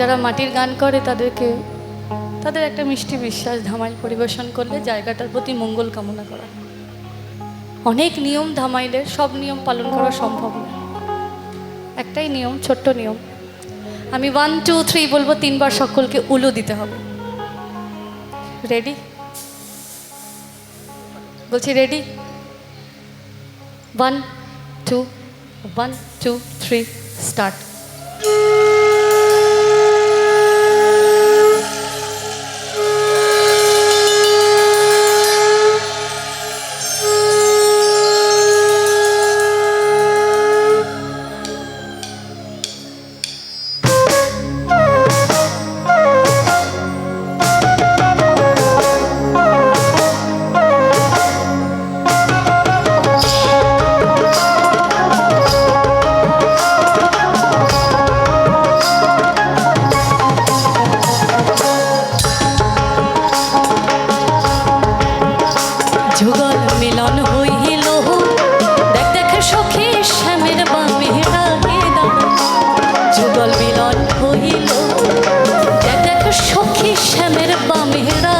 যারা মাটির গান করে তাদেরকে, তাদের একটা মিষ্টি বিশ্বাস ধামাইল পরিবেশন করলে জায়গাটার প্রতি মঙ্গল কামনা করা। অনেক নিয়ম ধামাইলের সব নিয়ম পালন করা সম্ভব না। একটাই নিয়ম, ছোট্ট নিয়ম। আমি ওয়ান টু থ্রি বলব, তিনবার সকলকে উলু দিতে হবে। রেডি বলছি ready one two one two three start bomb, hit up.